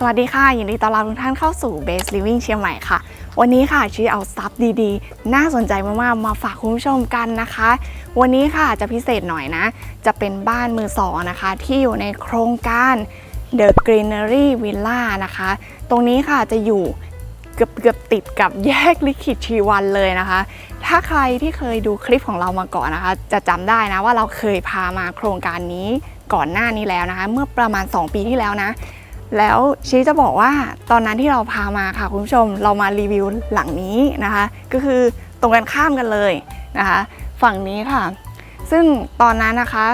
สวัสดีค่ะ ยินดีต้อนรับทุกท่านเข้าสู่ Base Living เชียงใหม่ค่ะ วันนี้ค่ะชีเอาซับดีๆ น่าสนใจมากๆ มาฝากคุณผู้ชมกันนะคะ วันนี้ค่ะจะพิเศษหน่อยนะ จะเป็นบ้านมือสองนะคะ ที่อยู่ในโครงการ The Greenery Villa นะคะ ตรงนี้ค่ะจะอยู่เกือบเกือบติดกับแยกลิขิตชีวันเลยนะคะ ถ้าใครที่เคยดูคลิปของเรามาก่อนนะคะ จะจำได้นะว่าเราเคยพามาโครงการนี้ก่อนหน้านี้แล้วนะคะ เมื่อประมาณ 2 ปีที่แล้วนะ แล้วชีจะบอกว่าตอนนั้นที่เราพามาค่ะคุณผู้ชม เรามารีวิวหลังนี้นะคะ ก็คือตรงกันข้ามกันเลยนะคะ ฝั่งนี้ค่ะ ซึ่งตอนนั้นนะคะ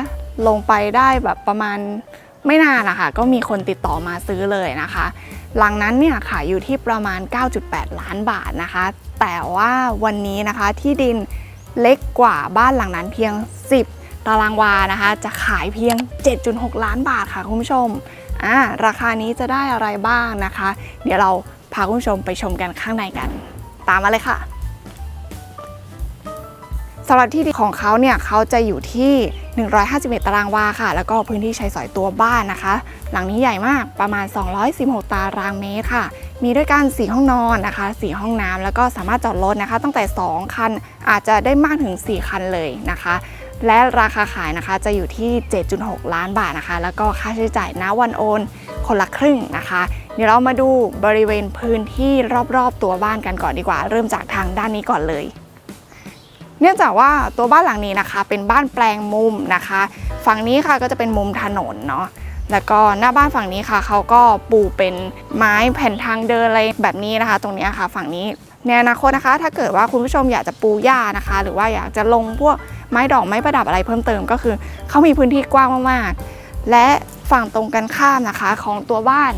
ลงไปได้แบบประมาณไม่นานนะคะก็มีคนติดต่อมาซื้อเลยนะคะ หลังนั้นเนี่ยขายอยู่ที่ประมาณ 9.8 ล้านบาทนะคะ แต่ว่าวันนี้นะคะที่ดินเล็กกว่าบ้านหลังนั้นเพียง 10 ตารางวานะคะ จะขายเพียง 7.6 ล้านบาทค่ะคุณผู้ชม อ่าราคานี้จะได้อะไรบ้างนะคะ เดี๋ยวเราพาคุณผู้ชมไปชมกันข้างในกัน ตามมาเลยค่ะสำหรับที่ดินของเขาเนี่ยเขาจะอยู่ที่ 151 ตารางวาค่ะ แล้วก็พื้นที่ใช้สอยตัวบ้านนะคะ หลังนี้ใหญ่มากประมาณ 216 ตารางเมตรค่ะ มีด้วยกัน 4 ห้องนอนนะคะ 4 ห้องน้ำแล้วก็สามารถจอดรถนะคะ ตั้งแต่ 2 คันอาจจะได้มากถึง 4 คันเลยนะคะ และราคาขายนะคะจะอยู่ที่ 7.6 ล้านบาทนะคะ แล้วก็ค่าใช้จ่ายณวันโอนคนละครึ่งนะคะ เดี๋ยวเรามาดูบริเวณพื้นที่รอบๆ ตัวบ้านกันก่อนดีกว่า เริ่มจากทางด้านนี้ก่อนเลย เนื่องจากว่าตัวบ้านหลังนี้นะคะ เป็นบ้านแปลงมุมนะคะ ฝั่งนี้ค่ะก็จะเป็นมุมถนนเนาะแล้วก็หน้าบ้านฝั่งนี้ค่ะเขาก็ปูเป็นไม้แผ่นทางเดินอะไรแบบนี้นะคะ ตรงนี้ค่ะ ฝั่งนี้ในอนาคตนะคะ ถ้าเกิดว่าคุณผู้ชมอยากจะปูหญ้านะคะ หรือว่าอยากจะลงพวกไม้ดอกไม้ประดับอะไรเพิ่มเติมก็คือเขามีพื้นที่กว้างมากๆ และฝั่งตรงกันข้ามนะคะของตัวบ้าน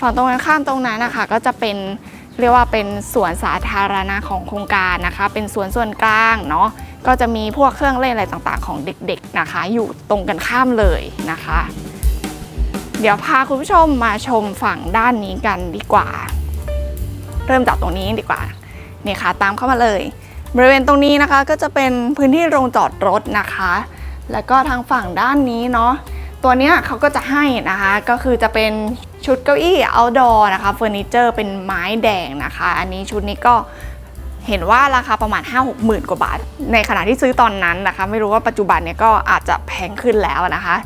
ฝั่งตรงกันข้ามตรงนั้นนะคะก็จะเป็นเรียกว่าเป็นสวนสาธารณะของโครงการนะคะ เป็นสวนส่วนกลางเนาะก็จะมีพวกเครื่องเล่นอะไรต่างๆ ของเด็กๆนะคะ อยู่ตรงกันข้ามเลยนะคะ เดี๋ยวพาคุณผู้ชมมาชมฝั่งด้านนี้กันดีกว่า เริ่มจากตรงนี้ดีกว่านี่ค่ะตามเข้ามาเลย บริเวณตรงนี้นะคะก็จะเป็นพื้นที่โรงจอดรถนะคะ แล้วก็ทางฝั่งด้านนี้เนาะตัวเนี้ยเขาก็จะให้นะคะก็คือจะเป็นชุดเก้าอี้ outdoor นะคะเฟอร์นิเจอร์เป็นไม้แดงนะคะ อันนี้ชุดนี้ก็เห็นว่าราคาประมาณ 5 6 หมื่นกว่าบาท ในขณะที่ซื้อตอนนั้นนะคะ ไม่รู้ว่าปัจจุบันเนี่ยก็อาจจะแพงขึ้นแล้วนะคะ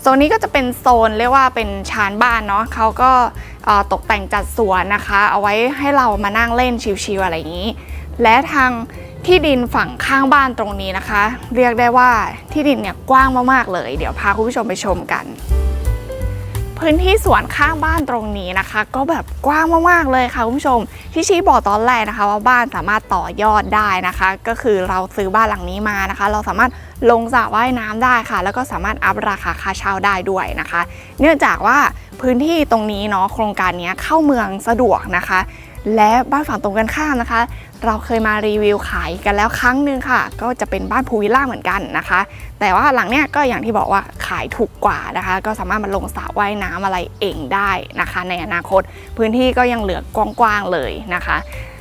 โซนนี้ก็จะเป็นโซนเรียกว่าเป็นชานบ้านเนาะเขาก็ตกแต่งจัดสวนนะคะ เอาไว้ให้เรามานั่งเล่นชิลๆอะไรอย่างนี้ และทางที่ดินฝั่งข้างบ้านตรงนี้นะคะ เรียกได้ว่าที่ดินเนี่ยกว้างมากๆเลย เดี๋ยวพาคุณผู้ชมไปชมกัน พื้นที่สวนข้างบ้านตรงนี้นะคะ ก็แบบกว้างมากๆเลยค่ะคุณผู้ชม ที่ชี้บอกตอนแรกนะคะ ว่าบ้านสามารถต่อยอดได้นะคะ ก็คือเราซื้อบ้านหลังนี้มานะคะ เราสามารถลงสระว่ายน้ำได้ค่ะ แล้วก็สามารถอัพราคาค่าเช่าได้ด้วยนะคะ เนื่องจากว่าพื้นที่ตรงนี้เนาะโครงการนี้เข้าเมืองสะดวกนะคะ และบ้านฝั่งตรงกันข้ามนะคะ เราเคยมารีวิวขายกันแล้วครั้งหนึ่งค่ะ ก็จะเป็นบ้านพูวิลล่าเหมือนกันนะคะ แต่ว่าหลังเนี้ยก็อย่างที่บอกว่าขายถูกกว่านะคะ ก็สามารถมาลงสระว่ายน้ำอะไรเองได้นะคะ ในอนาคตพื้นที่ก็ยังเหลือกว้างๆเลยนะคะ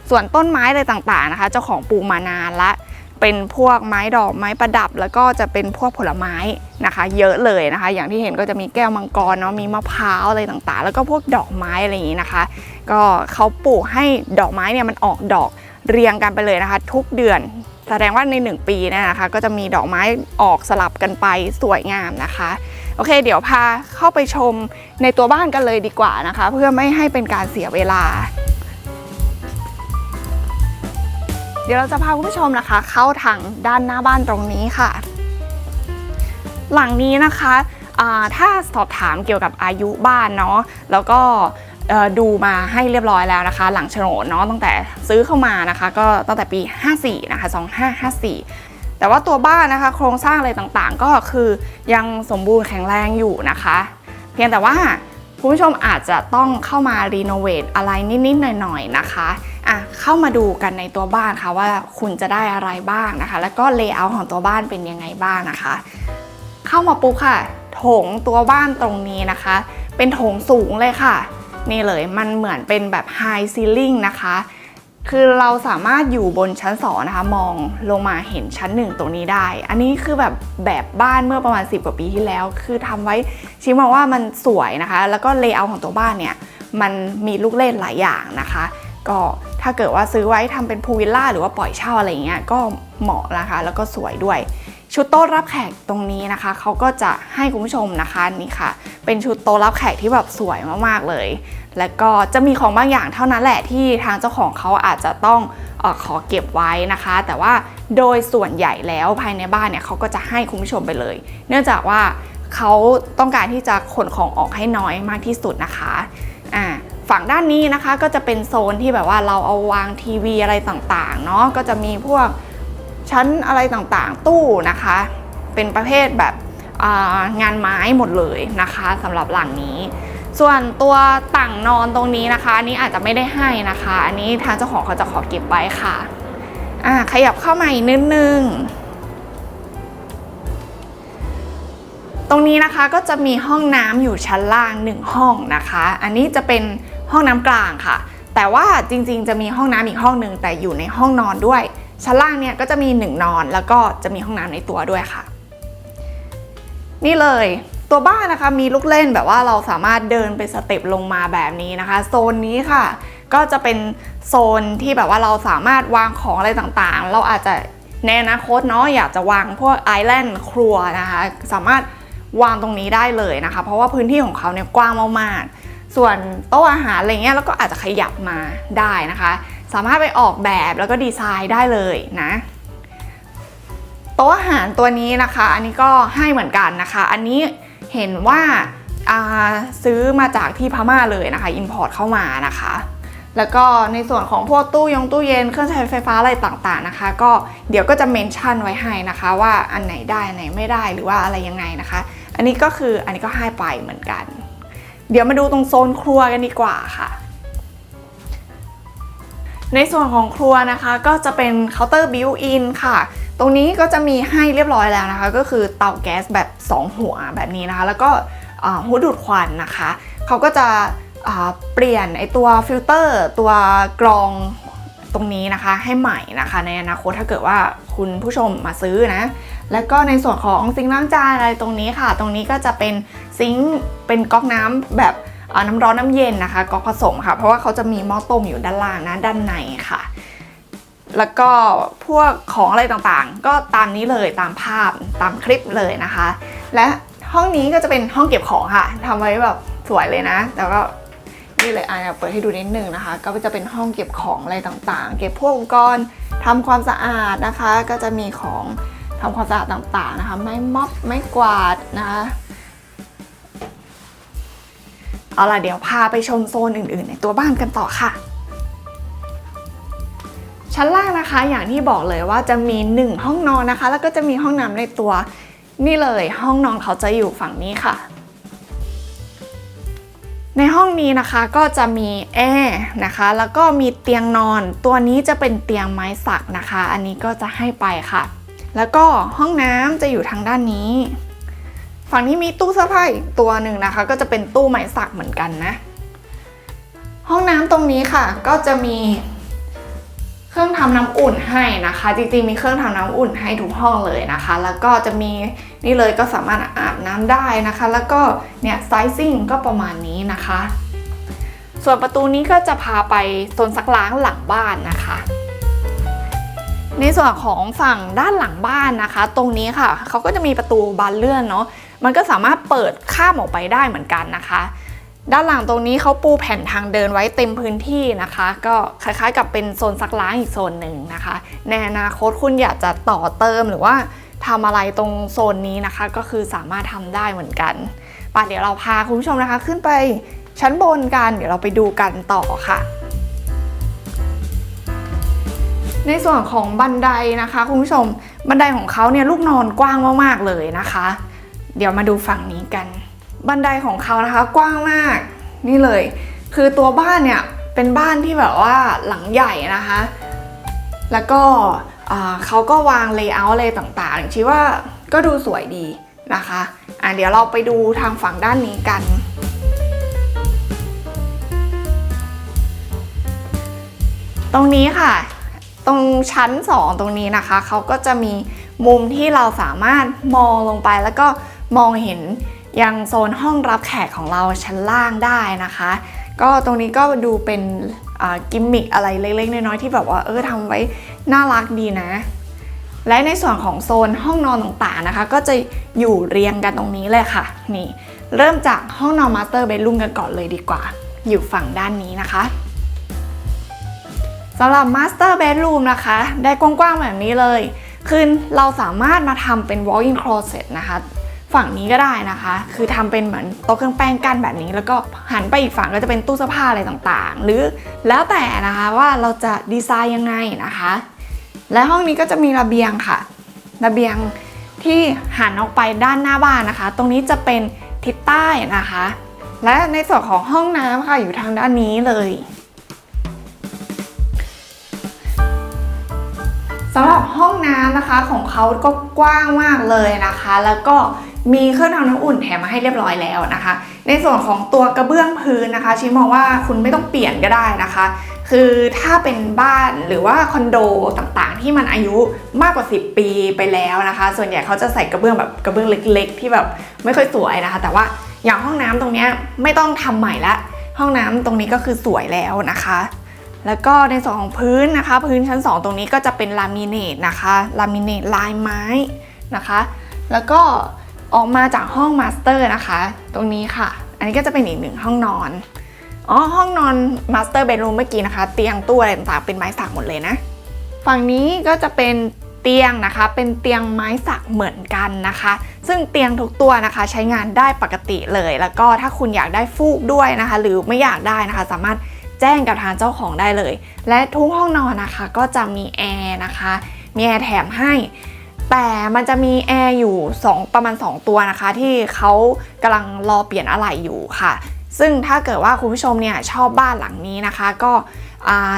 ส่วนต้นไม้อะไรต่างๆนะคะ เจ้าของปลูกมานานละเป็นพวกไม้ดอกไม้ประดับ แล้วก็จะเป็นพวกผลไม้นะคะ เยอะเลยนะคะ อย่างที่เห็นก็จะมีแก้วมังกรเนาะมีมะพร้าวอะไรต่างๆ แล้วก็พวกดอกไม้อะไรอย่างนี้นะคะ ก็เขาปลูกให้ดอกไม้เนี่ยมันออกดอก เรียงกันไปเลยนะคะ ทุกเดือน แสดงว่าใน 1 ปีเนี่ยนะคะ ก็จะมีดอกไม้ออกสลับกันไปสวยงามนะคะ โอเค เดี๋ยวพาเข้าไปชมในตัวบ้านกันเลยดีกว่านะคะ เพื่อไม่ให้เป็นการเสียเวลาเดี๋ยวเราจะพาคุณผู้ชมนะคะ เข้าทางด้านหน้าบ้านตรงนี้ค่ะ หลังนี้นะคะถ้าสอบถามเกี่ยวกับอายุบ้านเนาะแล้วก็ ดูมาให้เรียบร้อยแล้วนะคะ หลังโฉนดเนาะตั้งแต่ซื้อเข้ามานะคะ ก็ตั้งแต่ปี 54 นะคะ 2554 แต่ว่าตัวบ้านนะคะ โครงสร้างอะไรต่างๆ ก็คือยังสมบูรณ์แข็งแรงอยู่นะคะ เพียงแต่ว่าคุณผู้ชมอาจจะต้องเข้ามารีโนเวทอะไรนิด ๆ หน่อย ๆ นะคะอะเข้ามาดูกันในตัวบ้านค่ะว่าคุณจะได้อะไรบ้างนะคะ แล้วก็เลเยอร์ของตัวบ้านเป็นยังไงบ้างนะคะ เข้ามาปุ๊บค่ะโถงตัวบ้านตรงนี้นะคะ เป็นโถงสูงเลยค่ะ นี่เลยมันเหมือนเป็นแบบไฮซีลิงนะคะคือเราสามารถอยู่บนชั้นสองนะคะ มองลงมาเห็นชั้นหนึ่งตรงนี้ได้ อันนี้คือแบบแบบบ้านเมื่อประมาณ 10 กว่าปีที่แล้ว คือทำไว้ชิมองว่ามันสวยนะคะ แล้วก็เลเยอร์ของตัวบ้านเนี่ย มันมีลูกเล่นหลายอย่างนะคะ ก็ถ้าเกิดว่าซื้อไว้ทำเป็นพูลวิลล่าหรือว่าปล่อยเช่าอะไรเงี้ยก็เหมาะนะคะ แล้วก็สวยด้วย ชุดโต๊ะรับแขกตรงนี้นะคะเขาก็จะให้คุณผู้ชมนะคะนี่ค่ะ เป็นชุดโต๊ะรับแขกที่แบบสวยมากๆเลย แล้วก็จะมีของบางอย่างเท่านั้นแหละที่ทางเจ้าของเขาอาจจะต้องออขอเก็บไว้นะคะ แต่ว่าโดยส่วนใหญ่แล้วภายในบ้านเนี่ยเขาก็จะให้คุณผู้ชมไปเลย เนื่องจากว่าเขาต้องการที่จะขนของออกให้น้อยมากที่สุดนะคะอ่าฝั่งด้านนี้นะคะก็จะเป็นโซนที่แบบว่าเราเอาวางทีวีอะไรต่างๆเนาะก็จะมีพวก ชั้นอะไรต่างๆ ตู้นะคะ เป็นประเภทแบบงานไม้หมดเลยนะคะสำหรับหลังนี้ ส่วนตัวต่างนอนตรงนี้นะคะอันนี้อาจจะไม่ได้ให้นะคะ อันนี้ทางเจ้าของเขาจะขอเก็บไว้ค่ะอ่าขยับเข้ามาอีกนิดนึงตรงนี้นะคะก็จะมีห้องน้ำอยู่ชั้นล่างหนึ่งห้องนะคะ อันนี้จะเป็นห้องน้ำกลางค่ะ แต่ว่าจริงๆ จะมีห้องน้ำอีกห้องหนึ่งแต่อยู่ในห้องนอนด้วย ชั้นล่างเนี่ยก็จะมีหนึ่งนอนแล้วก็จะมีห้องน้ำในตัวด้วยค่ะ นี่เลยตัวบ้านนะคะมีลูกเล่นแบบว่าเราสามารถเดินเป็นสเต็ปลงมาแบบนี้นะคะ โซนนี้ค่ะ ก็จะเป็นโซนที่แบบว่าเราสามารถวางของอะไรต่างๆ เราอาจจะในอนาคตเนาะอยากจะวางพวกไอแลนด์ครัวนะคะ สามารถวางตรงนี้ได้เลยนะคะ เพราะว่าพื้นที่ของเขาเนี่ยกว้างมากๆส่วนโต๊ะอาหารอะไรเงี้ยแล้วก็อาจจะขยับมาได้นะคะ สามารถไปออกแบบแล้วก็ดีไซน์ได้เลยนะโต๊ะอาหารตัวนี้นะคะ อันนี้ก็ให้เหมือนกันนะคะ อันนี้เห็นว่าาซื้อมาจากที่พม่าเลยนะคะอินพอร์ตเข้ามานะคะ แล้วก็ในส่วนของพวกตู้ยงตู้เย็นเครื่องใช้ไฟฟ้าอะไรต่างๆนะคะ ก็เดี๋ยวก็จะเมนชั่นไว้ให้นะคะ ว่าอันไหนได้อันไหนไม่ได้หรือว่าอะไรยังไงนะคะ อันนี้ก็คืออันนี้ก็ให้ไปเหมือนกัน เดี๋ยวมาดูตรงโซนครัวกันดีกว่าค่ะ ในส่วนของครัวนะคะก็จะเป็นเคาน์เตอร์บิวอินค่ะ ตรงนี้ก็จะมีให้เรียบร้อยแล้วนะคะ ก็คือเตาแก๊สแบบ 2 หัวแบบนี้นะคะ แล้วก็หัวดูดควันนะคะเขาก็จะเปลี่ยนไอตัวฟิลเตอร์ตัวกรองตรงนี้นะคะให้ใหม่นะคะในอนาคตถ้าเกิดว่าคุณผู้ชมมาซื้อนะ แล้วก็ในส่วนของซิงค์ล้างจานอะไรตรงนี้ค่ะ ตรงนี้ก็จะเป็นซิงค์เป็นก๊อกน้ำแบบ น้ำร้อนน้ำเย็นนะคะก๊อกผสมค่ะ เพราะว่าเขาจะมีหม้อต้มอยู่ด้านล่างนะด้านในค่ะ แล้วก็พวกของอะไรต่างๆ ก็ตามนี้เลยตามภาพตามคลิปเลยนะคะ และห้องนี้ก็จะเป็นห้องเก็บของค่ะทำไว้แบบสวยเลยนะแต่ก็นี่เลยอะเดี๋ยวเปิดให้ดูนิดนึงนะคะ ก็จะเป็นห้องเก็บของอะไรต่างๆ เก็บพวกอุปกรณ์ทำความสะอาดนะคะ ก็จะมีของทำความสะอาดต่างๆนะคะ ไม้ม็อบไม้กวาดนะคะ เอาล่ะเดี๋ยวพาไปชมโซนอื่นๆ ในตัวบ้านกันต่อค่ะ ชั้นล่างนะคะอย่างที่บอกเลยว่าจะมี 1 ห้องนอนนะคะ แล้วก็จะมีห้องน้ำในตัวนี่เลย ห้องนอนเขาจะอยู่ฝั่งนี้ค่ะ ในห้องนี้นะคะก็จะมีแอร์นะคะ แล้วก็มีเตียงนอน ตัวนี้จะเป็นเตียงไม้สักนะคะ อันนี้ก็จะให้ไปค่ะ แล้วก็ห้องน้ำจะอยู่ทางด้านนี้ ฝั่งนี้มีตู้เสื้อผ้าอีกตัวหนึ่งนะคะ ก็จะเป็นตู้ไม้สักเหมือนกันนะ ห้องน้ำตรงนี้ค่ะ ก็จะมีเครื่องทำน้ำอุ่นให้นะคะ จริงๆมีเครื่องทำน้ำอุ่นให้ทุกห้องเลยนะคะ แล้วก็จะมีนี่เลยก็สามารถอาบน้ำได้นะคะ แล้วก็เนี่ยไซซิ่งก็ประมาณนี้นะคะ ส่วนประตูนี้ก็จะพาไปโซนซักล้างหลังบ้านนะคะ ในส่วนของฝั่งด้านหลังบ้านนะคะ ตรงนี้ค่ะเขาก็จะมีประตูบานเลื่อนเนาะ มันก็สามารถเปิดข้ามออกไปได้เหมือนกันนะคะ ด้านหลังตรงนี้เขาปูแผ่นทางเดินไว้เต็มพื้นที่นะคะ ก็คล้ายๆกับเป็นโซนซักล้างอีกโซนหนึ่งนะคะ ในอนาคตคุณอยากจะต่อเติมหรือว่าทำอะไรตรงโซนนี้นะคะ ก็คือสามารถทำได้เหมือนกันป่ะเดี๋ยวเราพาคุณผู้ชมนะคะ ขึ้นไปชั้นบนกัน เดี๋ยวเราไปดูกันต่อค่ะในส่วนของบันไดนะคะคุณผู้ชมบันไดของเขาเนี่ยลูกนอนกว้างมากๆเลยนะคะ เดี๋ยวมาดูฝั่งนี้กัน บันไดของเขานะคะ กว้างมาก นี่เลย คือตัวบ้านเนี่ยเป็นบ้านที่แบบว่าหลังใหญ่นะคะ แล้วก็เขาก็วางเลเยอร์อะไรต่างๆชี้ว่าก็ดูสวยดีนะคะอะเดี๋ยวเราไปดูทางฝั่งด้านนี้กันตตรงนี้ค่ะ ตรงชั้น 2 ตรงนี้นะคะ เขาก็จะมีมุมที่เราสามารถมองลงไปแล้วก็ มองเห็นยังโซนห้องรับแขกของเราชั้นล่างได้นะคะ ก็ตรงนี้ก็ดูเป็นกิมมิคอะไรเล็กๆ น้อยๆที่แบบว่าเออทำไว้น่ารักดีนะ และในส่วนของโซนห้องนอนต่างๆนะคะ ก็จะอยู่เรียงกันตรงนี้เลยค่ะ นี่เริ่มจากห้องนอนมาสเตอร์เบดรูมกันก่อนเลยดีกว่า อยู่ฝั่งด้านนี้นะคะสำหรับมาสเตอร์เบดรูมนะคะ ได้กว้างๆแบบนี้เลย คือเราสามารถมาทำเป็น walk-in closet นะคะ ฝั่งนี้ก็ได้นะคะ คือทำเป็นเหมือนโต๊ะเครื่องแป้งกั้นแบบนี้ แล้วก็หันไปอีกฝั่งก็จะเป็นตู้เสื้อผ้าอะไรต่างๆ หรือแล้วแต่นะคะว่าเราจะดีไซน์ยังไงนะคะ และห้องนี้ก็จะมีระเบียงค่ะ ระเบียงที่หันออกไปด้านหน้าบ้านนะคะ ตรงนี้จะเป็นทิศใต้นะคะ และในส่วนของห้องน้ำค่ะอยู่ทางด้านนี้เลยสำหรับห้องน้ำนะคะของเขาก็กว้างมากเลยนะคะ แล้วก็ มีเครื่องทำน้ำอุ่นแถมมาให้เรียบร้อยแล้วนะคะ ในส่วนของตัวกระเบื้องพื้นนะคะชิมองว่าคุณไม่ต้องเปลี่ยนก็ได้นะคะ คือถ้าเป็นบ้านหรือว่าคอนโดต่างๆ ที่มันอายุมากกว่า 10 ปีไปแล้วนะคะ ส่วนใหญ่เขาจะใส่กระเบื้องแบบกระเบื้องเล็ก ๆ ที่แบบไม่ค่อยสวยนะคะ แต่ว่าอย่างห้องน้ำตรงนี้ไม่ต้องทำใหม่ละห้องน้ำตรงนี้ก็คือสวยแล้วนะคะ แล้วก็ในส่วนของพื้นนะคะ พื้นชั้น 2 ตรงนี้ก็จะเป็นลามิเนตนะคะลามิเนตลายไม้นะคะ แล้วก็ ออกมาจากห้องมาสเตอร์นะคะ ตรงนี้ค่ะ อันนี้ก็จะเป็นอีกหนึ่งห้องนอน อ๋อ ห้องนอนมาสเตอร์เบดรูมเมื่อกี้นะคะ เตียงตู้อะไรต่างๆเป็นไม้สักหมดเลยนะ ฝั่งนี้ก็จะเป็นเตียงนะคะ เป็นเตียงไม้สักเหมือนกันนะคะ ซึ่งเตียงทุกตัวนะคะ ใช้งานได้ปกติเลย แล้วก็ถ้าคุณอยากได้ฟูกด้วยนะคะ หรือไม่อยากได้นะคะ สามารถแจ้งกับทางเจ้าของได้เลย และทุกห้องนอนนะคะ ก็จะมีแอร์นะคะ มีแอร์แถมให้ แต่มันจะมีแอร์อยู่ 2 ประมาณ 2 ตัวนะคะ ที่เขากำลังรอเปลี่ยนอะไหล่อยู่ค่ะ ซึ่งถ้าเกิดว่าคุณผู้ชมเนี่ยชอบบ้านหลังนี้นะคะ ก็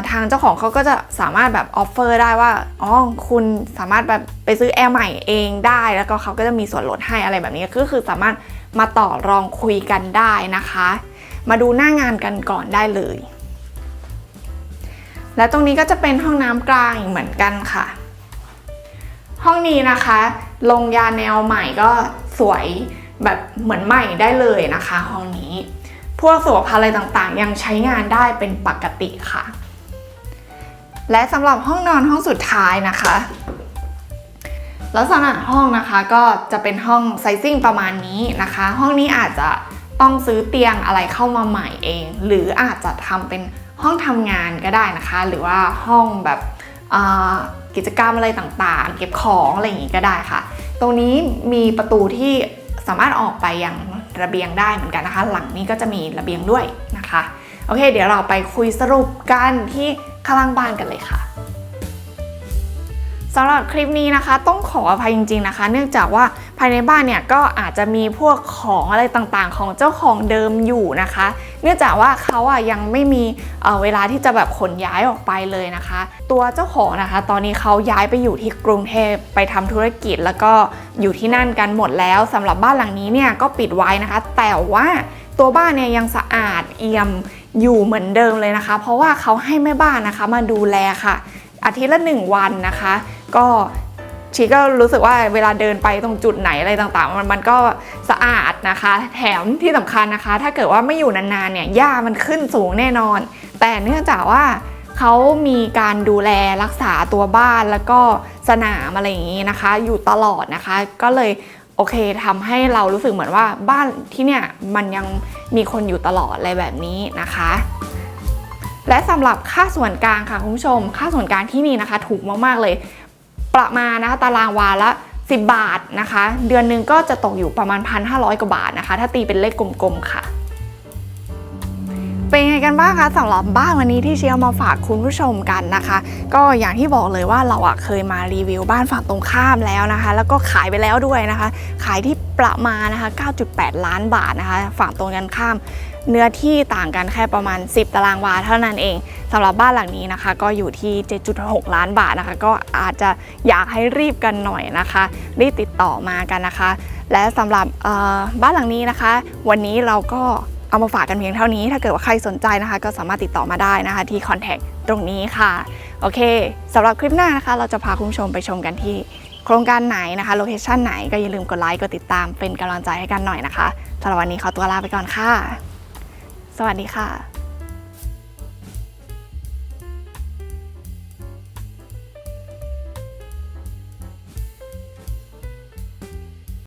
ทางเจ้าของเขาก็จะสามารถแบบออฟเฟอร์ได้ว่าอ๋อคุณสามารถแบบไปซื้อแอร์ใหม่เองได้ แล้วก็เขาก็จะมีส่วนลดให้อะไรแบบนี้ก็คือสามารถมาต่อรองคุยกันได้นะคะ มาดูหน้างานกันก่อนได้เลย และตรงนี้ก็จะเป็นห้องน้ำกลางอีกเหมือนกันค่ะ ห้องนี้นะคะ ลงยาแนวใหม่ก็สวยแบบเหมือนใหม่ได้เลยนะคะ ห้องนี้ พวกสุขภัณฑ์อะไรต่างๆ ยังใช้งานได้เป็นปกติค่ะ และสำหรับห้องนอนห้องสุดท้ายนะคะ ลักษณะห้องนะคะก็จะเป็นห้องไซซิ่งประมาณนี้นะคะ ห้องนี้อาจจะต้องซื้อเตียงอะไรเข้ามาใหม่เอง หรืออาจจะทำเป็นห้องทำงานก็ได้นะคะ หรือว่าห้องแบบอ่า กิจกรรมอะไรต่างๆ เก็บของอะไรอย่างนี้ก็ได้ค่ะ ตรงนี้มีประตูที่สามารถออกไปยังระเบียงได้เหมือนกันนะคะ หลังนี้ก็จะมีระเบียงด้วยนะคะ โอเค เดี๋ยวเราไปคุยสรุปกันที่ข้างล่างบ้านกันเลยค่ะ สำหรับคลิปนี้นะคะ ต้องขออภัยจริงๆนะคะ เนื่องจากว่าภายในบ้านเนี่ยก็อาจจะมีพวกของอะไรต่างๆ ของเจ้าของเดิมอยู่นะคะ เนื่องจากว่าเขาอะยังไม่มีเเวลาที่จะแบบขนย้ายออกไปเลยนะคะ ตัวเจ้าของนะคะ ตอนนี้เขาย้ายไปอยู่ที่กรุงเทพไปทำธุรกิจแล้วก็อยู่ที่นั่นกันหมดแล้วสำหรับบ้านหลังนี้เนี่ยก็ปิดไว้นะคะ แต่ว่าตัวบ้านเนี่ยยังสะอาดเอี่ยมอยู่เหมือนเดิมเลยนะคะ เพราะว่าเขาให้แม่บ้านนะคะมาดูแลค่ะ อาทิตย์ละหนึ่งวันนะคะ ก็ชีก็รู้สึกว่าเวลาเดินไปตรงจุดไหนอะไรต่างๆ มันมันก็สะอาดนะคะ แถมที่สำคัญนะคะ ถ้าเกิดว่าไม่อยู่นานๆเนี่ยหญ้ามันขึ้นสูงแน่นอน แต่เนื่องจากว่าเขามีการดูแลรักษาตัวบ้านแล้วก็สนามอะไรอย่างนี้นะคะ อยู่ตลอดนะคะ ก็เลยโอเคทำให้เรารู้สึกเหมือนว่าบ้านที่เนี่ยมันยังมีคนอยู่ตลอดอะไรแบบนี้นะคะและสำหรับค่าส่วนกลางค่ะคุณผู้ชม ค่าส่วนกลางที่นี่นะคะ ถูกมากๆเลย ประมาณนะคะตารางวาละ 10 บาทนะคะ เดือนหนึ่งก็จะตกอยู่ประมาณ 1,500 กว่าบาทนะคะ ถ้าตีเป็นเลขกลมๆค่ะเป็นไงกันบ้างคะสำหรับบ้านวันนี้ที่เชียร์มาฝากคุณผู้ชมกันนะคะ ก็อย่างที่บอกเลยว่าเราอะเคยมารีวิวบ้านฝั่งตรงข้ามแล้วนะคะ แล้วก็ขายไปแล้วด้วยนะคะ ขายที่ประมาณนะคะ 9.8 ล้านบาทนะคะ ฝั่งตรงกันข้าม เนื้อที่ต่างกันแค่ประมาณ 10 ตารางวาเท่านั้นเองสำหรับบ้านหลังนี้นะคะ ก็อยู่ที่ 7.6 ล้านบาทนะคะ ก็อาจจะอยากให้รีบกันหน่อยนะคะรีบติดต่อมากันนะคะ และสำหรับบ้านหลังนี้นะคะ วันนี้เราก็เอามาฝากกันเพียงเท่านี้ ถ้าเกิดว่าใครสนใจนะคะ ก็สามารถติดต่อมาได้นะคะ ที่คอนแทคตรงนี้ค่ะ โอเคสำหรับคลิปหน้านะคะ เราจะพาคุณผู้ชมไปชมกันที่โครงการไหนนะคะโลเคชันไหนก็อย่าลืมกดไลค์กดติดตามเป็นกำลังใจให้กันหน่อยนะคะสำหรับวันนี้ขอตัวลาไปก่อนค่ะ สวัสดีค่ะ